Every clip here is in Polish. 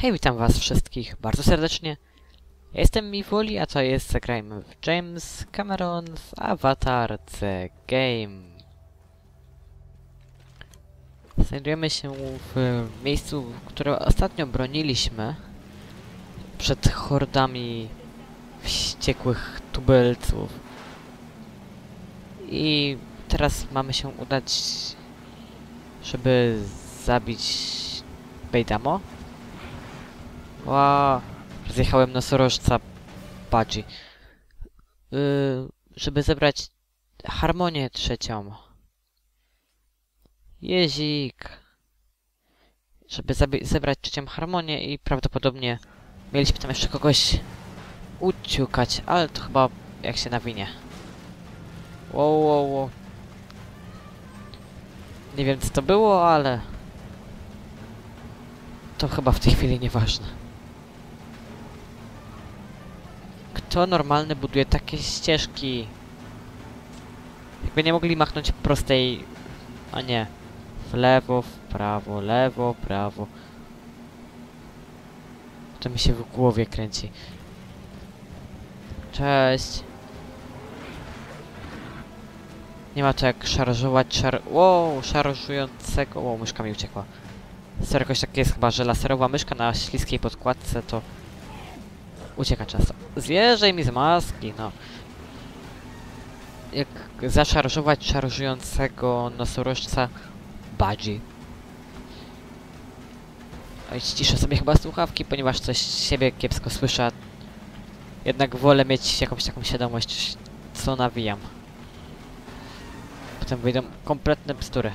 Hej, witam was wszystkich bardzo serdecznie. Ja jestem Miwoli, a to jest Zagrajmy w James Cameron z Avatar The Game. Znajdujemy się w miejscu, które ostatnio broniliśmy przed hordami wściekłych tubylców. I teraz mamy się udać, żeby zabić Bejdamo. Ła, zjechałem nosorożca Badzi. Yy, żeby zebrać harmonię trzecią. Jezik. Żeby zebrać trzecią harmonię i prawdopodobnie mieliśmy tam jeszcze kogoś uciukać, ale to chyba jak się nawinie. Wow, wow, wow. Nie wiem co to było, ale... To chyba w tej chwili nieważne. Kto normalny buduje takie ścieżki? Jakby nie mogli machnąć prostej... A nie. W lewo, w prawo, lewo, prawo. To mi się w głowie kręci. Cześć. Nie ma to jak szarżować szar... Wow, szarżującego... Wow, myszka mi uciekła. Sorry, jakoś tak jest chyba, że laserowa myszka na śliskiej podkładce to... Ucieka często. Zjeżdżaj mi z maski, no. Jak zaszarżować szarżującego nosorożca Badzi. Ściszę sobie chyba słuchawki, ponieważ coś siebie kiepsko słyszę. Jednak wolę mieć jakąś taką świadomość, co nawijam. Potem wyjdą kompletne bzdury.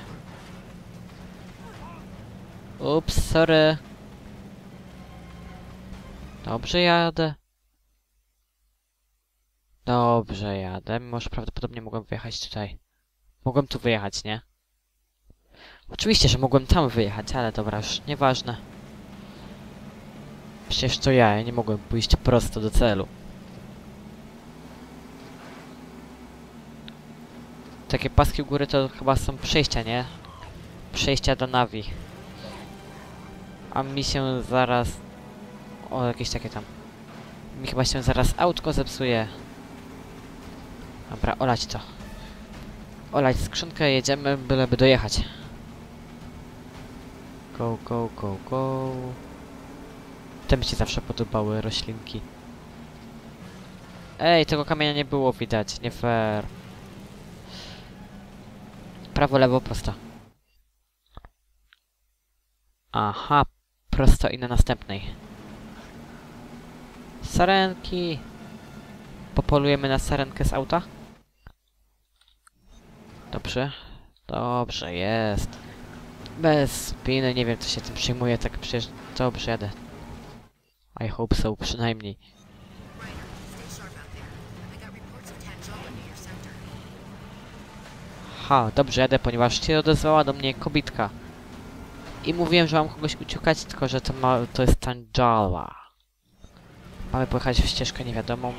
Ups, sorry. Dobrze jadę. Dobrze jadę, mimo że prawdopodobnie mogłem wyjechać tutaj. Mogłem tu wyjechać, nie? Oczywiście, że mogłem tam wyjechać, ale dobra, już nieważne. Przecież to ja, ja nie mogłem pójść prosto do celu. Takie paski u góry to chyba są przejścia, nie? Przejścia do Navi. A mi się zaraz... O, jakieś takie tam... Mi chyba się zaraz autko zepsuje. Dobra, olać to. Olać skrzynkę, jedziemy, byleby dojechać. Go, go, go, go. Te mi się zawsze podobały, roślinki. Ej, tego kamienia nie było widać, nie fair. Prawo, lewo, prosto. Aha, prosto i na następnej. Sarenki. Popolujemy na sarenkę z auta? Dobrze. Dobrze, jest. Bez spiny, nie wiem co się tym przyjmuje, tak przecież dobrze jadę. I hope so, przynajmniej. Ha, dobrze jadę, ponieważ się odezwała do mnie kobitka. I mówiłem, że mam kogoś uciukać, tylko że to, ma, to jest Tanjala. Mamy pojechać w ścieżkę niewiadomą,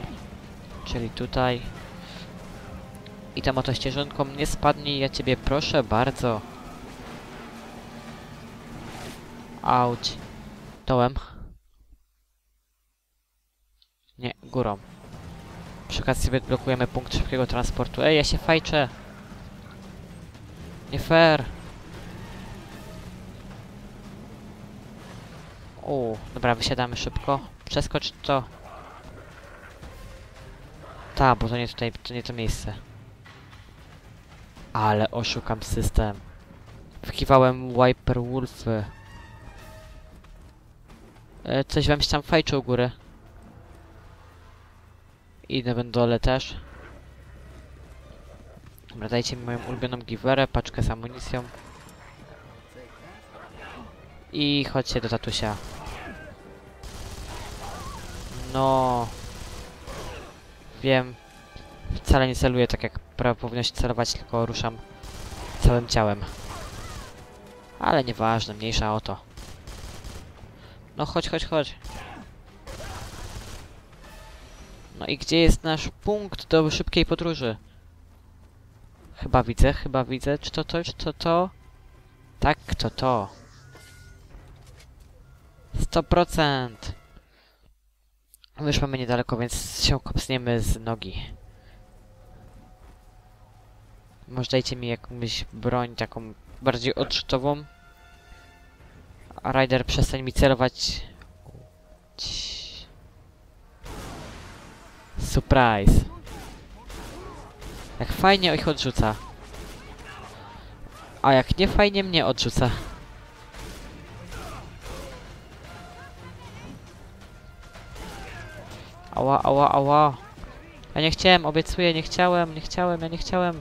czyli tutaj. I tam oto ścieżynką nie spadnij, ja ciebie proszę bardzo. Auć. Dołem. Nie, górą. Przy okazji sobie blokujemy punkt szybkiego transportu. Ej, ja się fajczę! Nie fair. O, dobra, wysiadamy szybko. Przeskocz to. Ta, bo to nie tutaj, to nie to miejsce. Ale oszukam system. Wkiwałem Wiper Wolfy. E, coś wam się tam fajczy u góry. I na dole też. Dobra, dajcie mi moją ulubioną giwerę, paczkę z amunicją. I chodźcie do tatusia. No. Wiem. Wcale nie celuję tak jak pra powinno się celować, tylko ruszam całym ciałem. Ale nieważne, mniejsza o to. No chodź, chodź, chodź. No i gdzie jest nasz punkt do szybkiej podróży? Chyba widzę, chyba widzę. Czy to to, czy to to? Tak, to to. 100%. Już mamy niedaleko, więc się kopsniemy z nogi. Może dajcie mi jakąś broń taką bardziej odrzutową. A Ryder przestań mi celować. Surprise. Jak fajnie ich odrzuca. A jak nie fajnie mnie odrzuca. Ała, ała, ała. Ja nie chciałem, obiecuję, nie chciałem, nie chciałem, ja nie chciałem.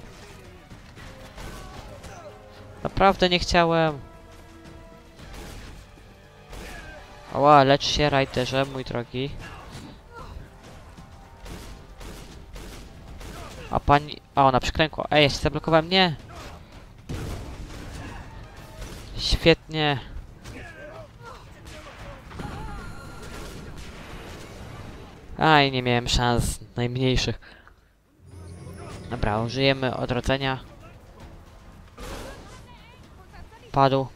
Naprawdę nie chciałem. Ała, lecz się, Rajterze, mój drogi. A pani... A, ona przyklękła. Ej, ja się zablokowałem. Nie! Świetnie. Aj, nie miałem szans najmniejszych. Dobra, użyjemy odrodzenia. Padł.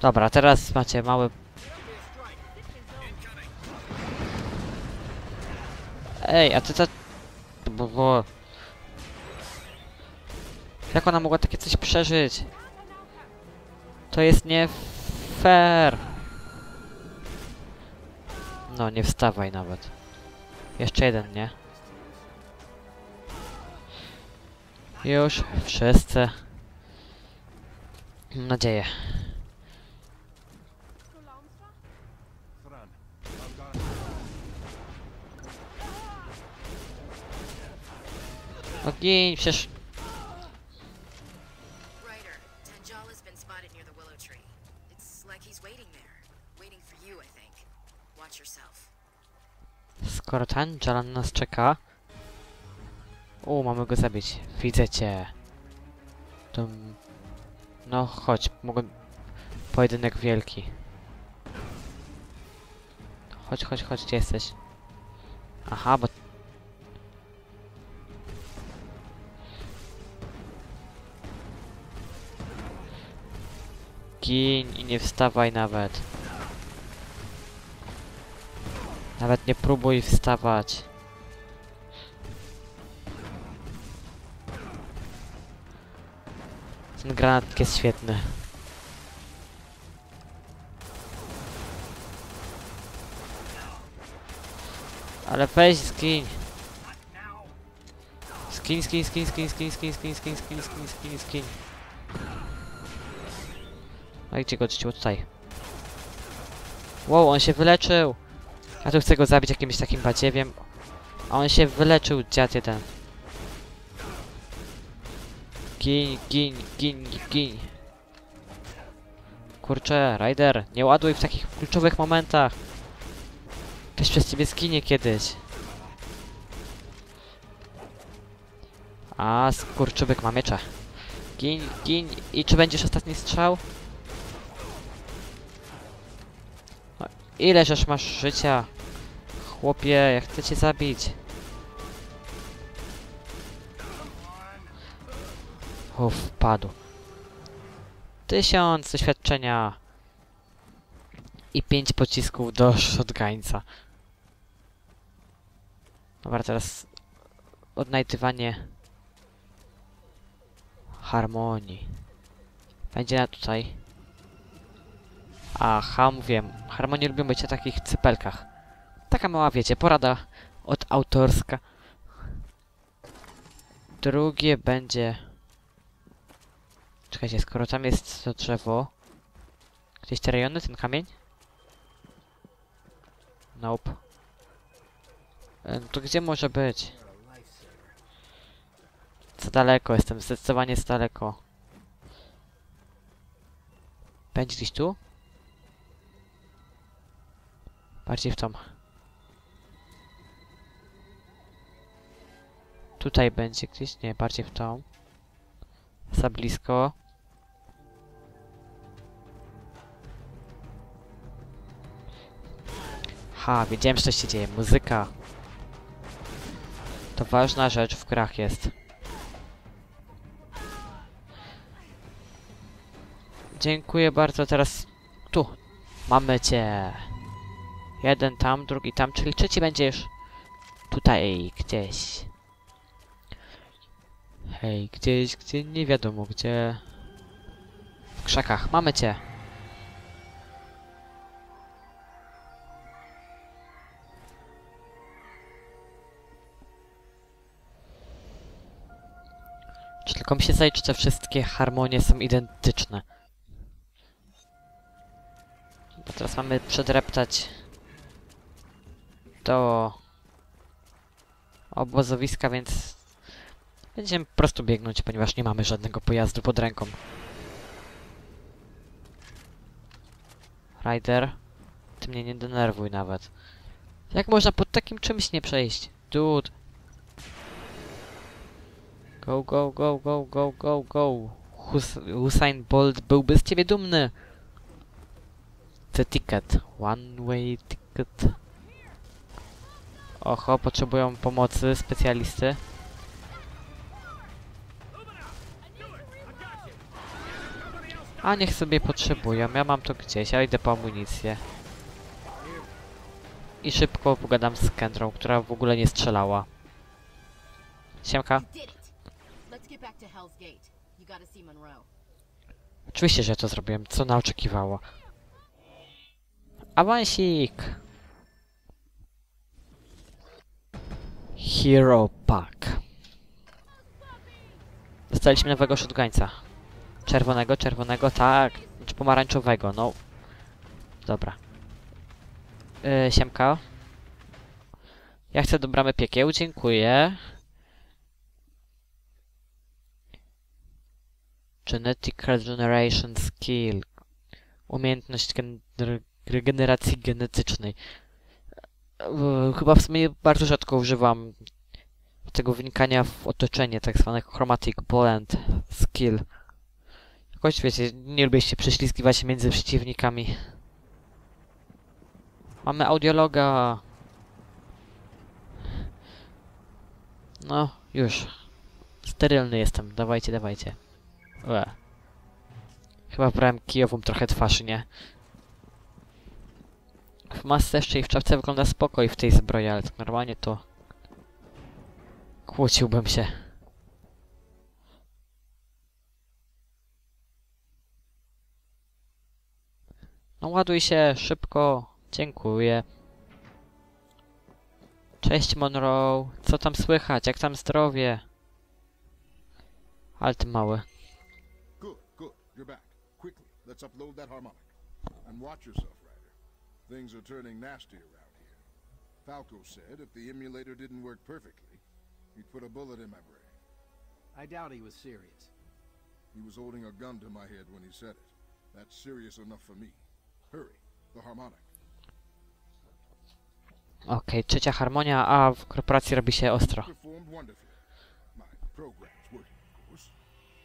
Dobra, teraz macie mały... Ej, a ty co... Bo... Jak ona mogła takie coś przeżyć? To jest nie fair. No, nie wstawaj nawet. Jeszcze jeden, nie? Już wszyscy. Mam nadzieję. No przecież... Skoro ten Jalan nas czeka... U, mamy go zabić. Widzę cię. To... No, chodź, mogę... Pojedynek wielki. Chodź, chodź, chodź, gdzie jesteś? Aha, bo... Gin i nie wstawaj nawet. Nawet nie próbuj wstawać. Ten granat jest świetny. Ale weź skin. Skin, skin, skin, skin, skin, skin, skin, skin, skin, skin, skin. A gdzie go czciło tutaj? Wow, on się wyleczył! Ja tu chcę go zabić jakimś takim badziewiem. A on się wyleczył, dziad jeden. Gin, gin, gin, gin. Kurczę, Ryder, nie ładuj w takich kluczowych momentach. Ktoś przez ciebie skinie kiedyś. A, skurczybyk ma miecza. Gin, gin. I czy będziesz ostatni strzał? No, ile żeż masz życia? Chłopie, ja chcę cię zabić. Uff, padł. Tysiąc doświadczenia. I pięć pocisków do shotgunca. Dobra, teraz odnajdywanie harmonii. Będzie na tutaj. Aha, mówiłem. Harmonii lubią być na takich cypelkach. Taka mała, wiecie, porada od autorska. Drugie będzie... Czekajcie, skoro tam jest to drzewo... Gdzieś te rejony, ten kamień? Nope. E, To gdzie może być? Za daleko jestem, zdecydowanie za daleko. Będzie gdzieś tu? Bardziej w tą. Tutaj będzie gdzieś? Nie, bardziej w tą. Za blisko. Ha, wiedziałem, że się dzieje. Muzyka. To ważna rzecz w grach jest. Dziękuję bardzo, teraz tu. Mamy cię. Jeden tam, drugi tam, czyli trzeci będziesz tutaj gdzieś. Hej, gdzieś, gdzie nie wiadomo gdzie. W krzakach, mamy cię. Czy tylko mi się zdaje, czy te wszystkie harmonie są identyczne? Bo teraz mamy przedreptać do obozowiska, więc będziemy po prostu biegnąć, ponieważ nie mamy żadnego pojazdu pod ręką. Rider, ty mnie nie denerwuj nawet. Jak można pod takim czymś nie przejść? Dude. Go, go, go, go, go, go, go. Hus Usain Bolt byłby z ciebie dumny. The ticket. One way ticket. Oho, potrzebują pomocy specjalisty. A niech sobie potrzebują, ja mam to gdzieś, ja idę po amunicję. I szybko pogadam z Kendrą, która w ogóle nie strzelała. Siemka. Oczywiście, że to zrobiłem, co ona oczekiwała. Awansik! Hero Pack. Dostaliśmy nowego shotgunca. Czerwonego, czerwonego, tak. Czy pomarańczowego, no. Dobra. Yy, siemka. Ja chcę do bramy piekieł, dziękuję. Genetic Regeneration Skill. Umiejętność gener- regeneracji genetycznej. Eee, Chyba w sumie bardzo rzadko używam tego wnikania w otoczenie, tak zwanego Chromatic Blend Skill. Jakoś wiecie, nie lubię się prześlizgiwać między przeciwnikami. Mamy audiologa. No, już. Sterylny jestem, dawajcie, dawajcie. Ue. Chyba brałem kijową trochę twarz, nie? W masce jeszcze i w czapce wygląda spokoj w tej zbroi, ale tak normalnie to... Kłóciłbym się. No ładuj się, szybko. Dziękuję. Cześć Monroe. Co tam słychać? Jak tam zdrowie? Ale ty mały. Good, good. You're back. Quickly, let's upload that harmonic. And watch yourself, Ryder. Things are turning nasty around here. Falco said if the emulator didn't work perfectly, he'd put a bullet in my brain. I doubt he was serious. He was holding a gun to my head when he said it. That's serious enough for me. Hurry, the harmonic. Okej, trzecia harmonia, a w korporacji robi się ostro. Performed wonderfully. Working, of course.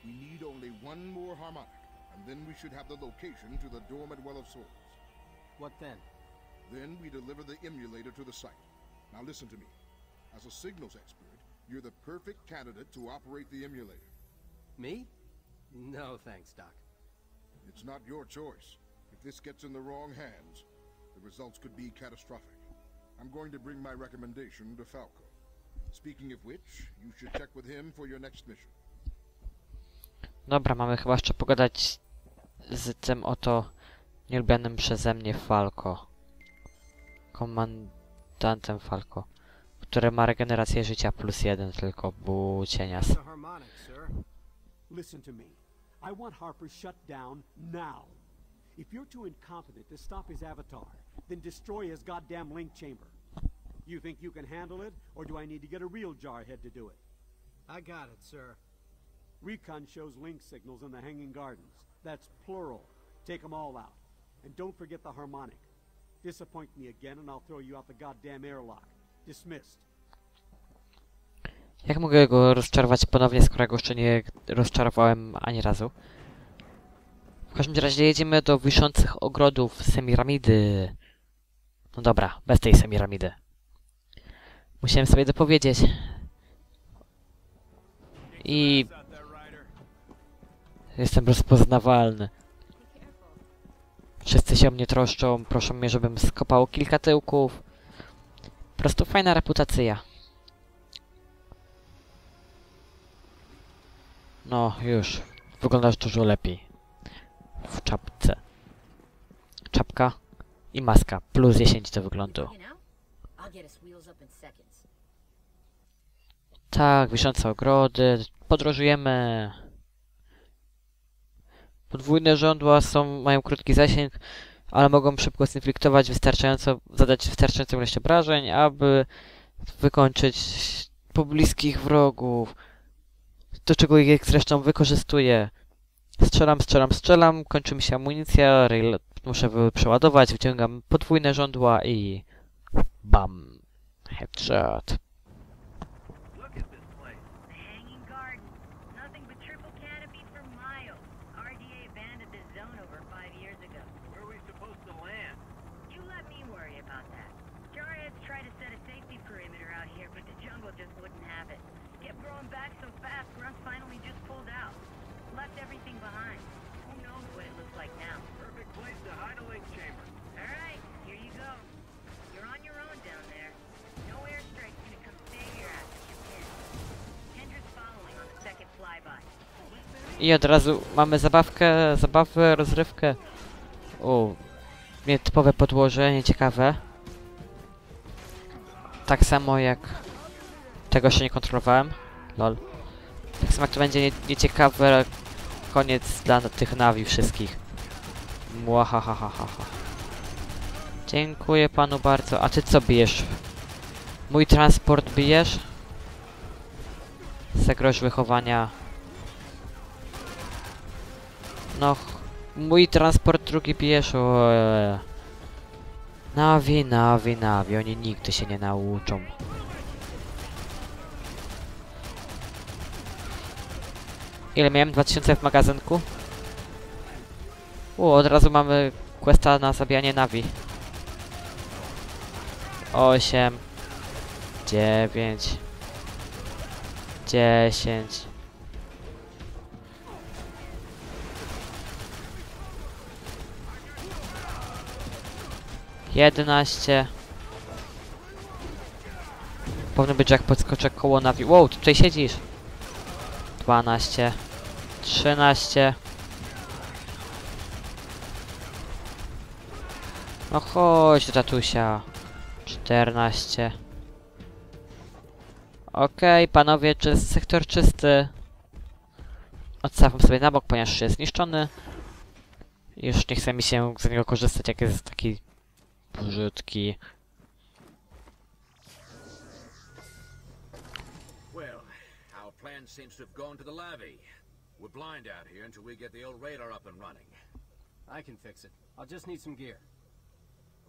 We need only one more harmonic, and then we should have the location to the dormant Well of Souls. What then? Then we deliver the emulator to the site. Now listen to me. As a signals expert, you're the perfect candidate to operate the emulator. Me? No, thanks, Doc. It's not your choice. This gets in the wrong hands, the results could be catastrophic. I'm going to bring my recommendation to Falco. Speaking of which, you should check with him for your next mission. Dobra, mamy chyba jeszcze pogadać z tym oto nielubianym przeze mnie Falco. Komandantem Falco. Który ma regenerację życia plus jeden tylko, bu cienias. Listen to me. I want Harper shut down now. If you're too incompetent to stop his avatar, then destroy his goddamn link chamber. You think you can handle it, or do I need to get a real jarhead to do it? I got it, sir. Recon shows link signals in the Hanging Gardens. That's plural. Take them all out. And don't forget the harmonic. Disappoint me again, and I'll throw you out the goddamn airlock. Dismissed. Jak mogę go rozczarować ponownie, skoro go jeszcze nie rozczarowałem ani razu? W każdym razie jedziemy do wiszących ogrodów Semiramidy. No dobra, bez tej Semiramidy. Musiałem sobie dopowiedzieć. I... Jestem rozpoznawalny. Wszyscy się o mnie troszczą, proszą mnie, żebym skopał kilka tyłków. Po prostu fajna reputacja. No, już. Wyglądasz dużo lepiej. W czapce. Czapka i maska. Plus 10 do wyglądu. Tak, wiszące ogrody. Podróżujemy. Podwójne żądła są, mają krótki zasięg, ale mogą szybko zinfliktować wystarczająco, zadać wystarczającą ilość obrażeń, aby wykończyć pobliskich wrogów. Do czego ich zresztą wykorzystuję. Strzelam, strzelam, strzelam, kończy mi się amunicja, rail muszę przeładować, wyciągam podwójne żądła i bam. Headshot. I od razu mamy zabawkę, zabawę, rozrywkę. O, nietypowe podłoże, nieciekawe. Tak samo jak... Tego się nie kontrolowałem. Lol. Tak samo jak to będzie nie, nieciekawe koniec dla tych nawi wszystkich. Młahahahaha. Dziękuję panu bardzo. A ty co bijesz? Mój transport bijesz? Zagroź wychowania. No, mój transport drugi bijesz, o, e. Nawi, nawi, nawi, oni nigdy się nie nauczą. Ile miałem? 2000 w magazynku? U, od razu mamy questa na zabijanie nawi. 8 9 10 11 Powinno być, jak podskoczę koło nawi... Wow, tutaj siedzisz! 12 13 No chodź, tatusia. 14 Okej, panowie, czy sektor czysty? Odstawam sobie na bok, ponieważ jest zniszczony. Już nie chce mi się z niego korzystać, jak jest taki brzydki. Well, our plan seems to have gone to the levee. We're blind out here until we get the old radar up and running. I can fix it. I'll just need some gear.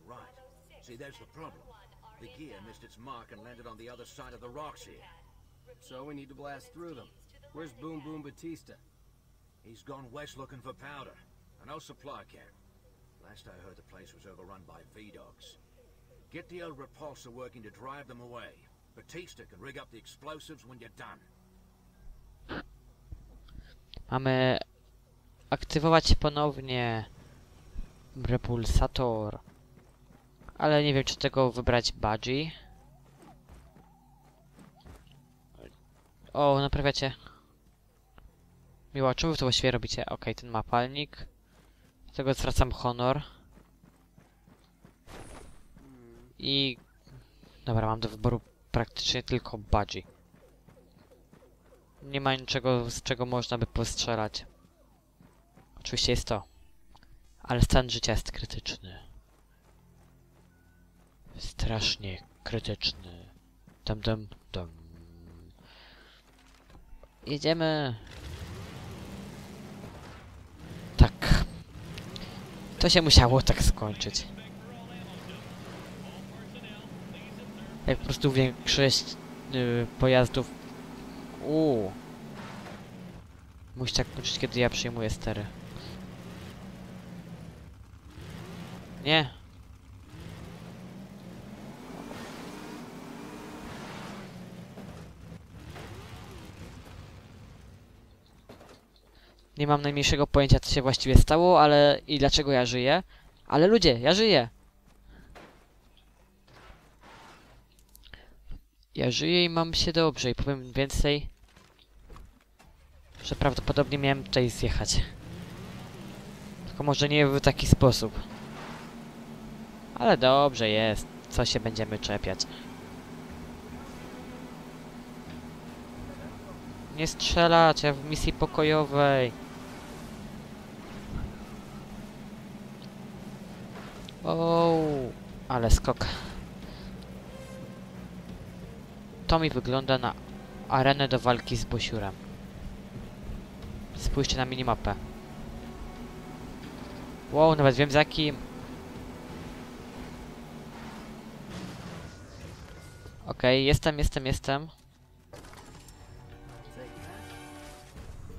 Right. See, there's the problem. The gear missed its mark and landed on the other side of the rocks here. So we need to blast through them. Where's Boom Boom Batista? He's gone west looking for powder. An old supply camp. Last I heard, the place was overrun by V-Dogs. Get the old repulsor working to drive them away. Batista can rig up the explosives when you're done. Mamy aktywować ponownie repulsator. Ale nie wiem, czy tego wybrać budgie. O, naprawiacie. Miło, czemu to właściwie robicie? Okej, ten ma palnik. Do tego zwracam honor. I... Dobra, mam do wyboru praktycznie tylko budgie. Nie ma niczego, z czego można by postrzelać. Oczywiście jest to. Ale stan życia jest krytyczny. Strasznie krytyczny. Dum dum dum. Jedziemy. Tak. To się musiało tak skończyć. Jak po prostu większość y, pojazdów Uuu. Musi tak kończyć, kiedy ja przyjmuję stery. Nie. Nie mam najmniejszego pojęcia, co się właściwie stało, ale i dlaczego ja żyję. Ale ludzie, ja żyję! Ja żyję i mam się dobrze i powiem więcej, że prawdopodobnie miałem tutaj zjechać. Tylko może nie w taki sposób. Ale dobrze jest. Co się będziemy czepiać? Nie strzelać, ja w misji pokojowej. O, ale skok. To mi wygląda na arenę do walki z Bosiurem. Spójrzcie na minimapę. Wow, nawet wiem za kim. Okej, jestem, jestem, jestem.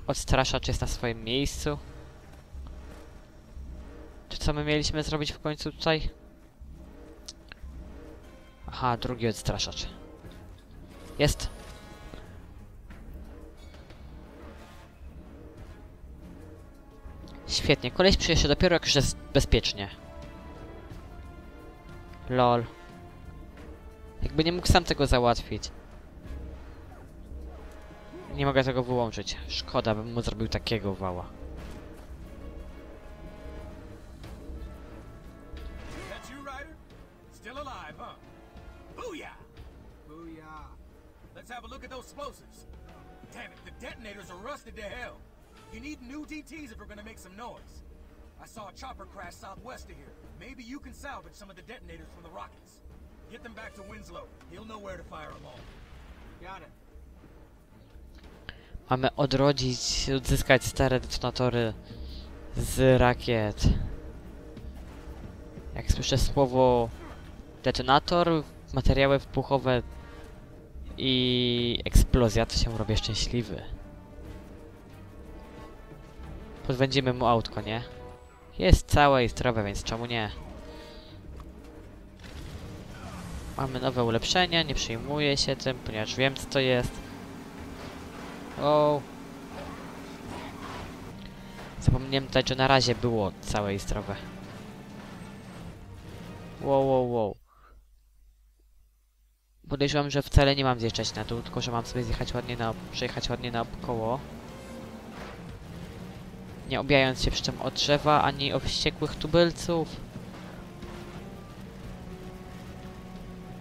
Odstraszacz jest na swoim miejscu. Co my mieliśmy zrobić w końcu tutaj? Aha, drugi odstraszacz. Jest. Świetnie, koleś przyjeżdża dopiero jak już jest bezpiecznie. Lol. Jakby nie mógł sam tego załatwić. Nie mogę tego wyłączyć. Szkoda, bym mu zrobił takiego wała. Let's have a look at those explosives. Damn it, the detonators are rusted to hell. You need new DTs if we're gonna make some noise. I saw a chopper crash southwest of here. Maybe you can salvage some of the detonators from the rockets. Get them back to Winslow. He'll know where to fire them all. Got it. Mamy odrodzić, odzyskać stare detonatory z rakiet. Jak słyszę słowo detonator, materiały wybuchowe i eksplozja, to się robię szczęśliwy. Podwędzimy mu autko, nie? Jest całe i zdrowe, więc czemu nie? Mamy nowe ulepszenia, nie przejmuję się tym, ponieważ wiem co to jest. O. Zapomniałem dać, że na razie było całe i zdrowe. Wow, wow, wow. Podejrzewam, że wcale nie mam zjeżdżać na dół, tylko że mam sobie zjechać ładnie na... przejechać ładnie naokoło. Nie obijając się przy czym o drzewa, ani o wściekłych tubylców.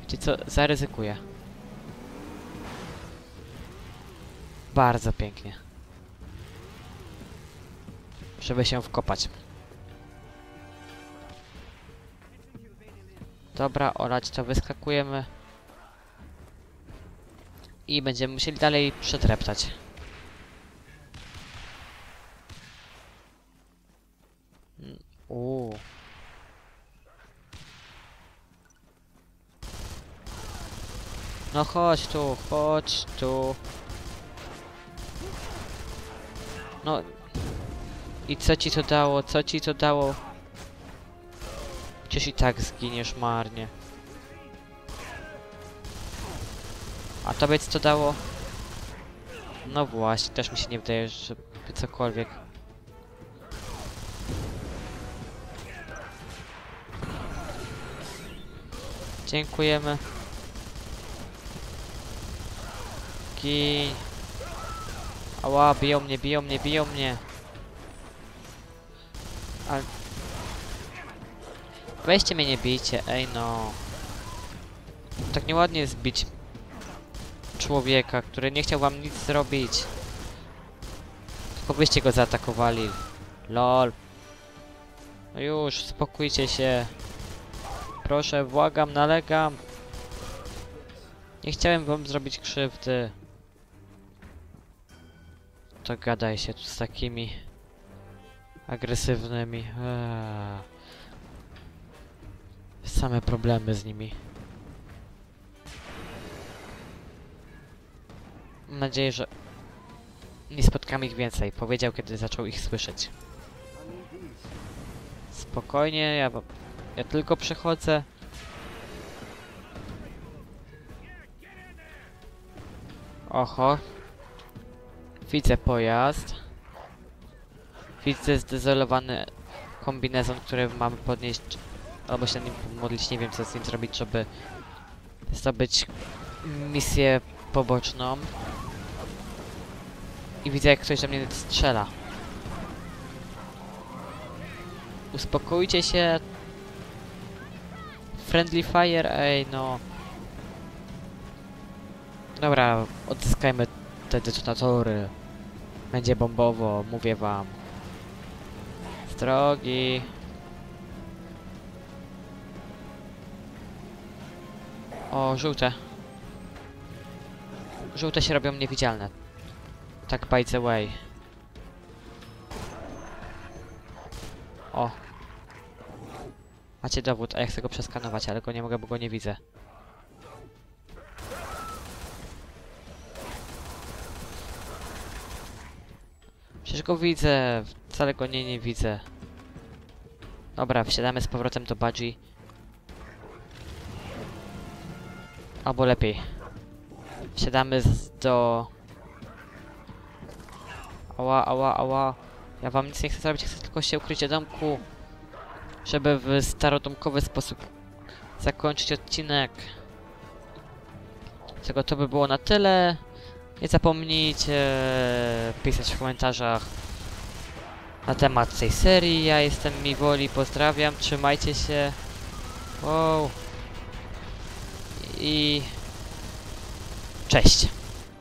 Wiecie co? Zaryzykuję. Bardzo pięknie. Żeby się wkopać. Dobra, olać to wyskakujemy. I będziemy musieli dalej przetreptać. Uuu. No chodź tu, chodź tu. No. I co ci to dało? Co ci to dało? Przecież i tak zginiesz marnie. A tobie co to dało? No właśnie, też mi się nie wydaje, żeby cokolwiek. Dziękujemy. Gin. Ała, biją mnie, biją mnie, biją mnie. Ale... Weźcie mnie, nie bijcie, ej no. Tak nieładnie jest bić człowieka, który nie chciał wam nic zrobić. Tylko byście go zaatakowali. LOL. No już, spokójcie się. Proszę, błagam, nalegam. Nie chciałem wam zrobić krzywdy. To gadaj się tu z takimi agresywnymi. Eee. Same problemy z nimi. Mam nadzieję, że nie spotkamy ich więcej. Powiedział, kiedy zaczął ich słyszeć. Spokojnie, ja, ja tylko przychodzę. Oho. Widzę pojazd. Widzę zdezolowany kombinezon, który mamy podnieść, albo się nim modlić, nie wiem co z nim zrobić, żeby zdobyć misję poboczną. I widzę jak ktoś do mnie strzela. Uspokójcie się. Friendly fire, ej no. Dobra, odzyskajmy te detonatory. Będzie bombowo, mówię wam. Drogi. O, żółte. Żółte się robią niewidzialne. Tak by the way. O. Macie dowód, a ja chcę go przeskanować, ale go nie mogę, bo go nie widzę. Przecież go widzę, wcale go nie, nie widzę. Dobra, wsiadamy z powrotem do Budgie. Albo lepiej. Wsiadamy do... Ała, ała, ała. Ja wam nic nie chcę zrobić, chcę tylko się ukryć do domku. Żeby w starodomkowy sposób zakończyć odcinek. Tego to by było na tyle. Nie zapomnijcie pisać w komentarzach na temat tej serii. Ja jestem Miwoli, pozdrawiam, trzymajcie się. Wow. I... Cześć.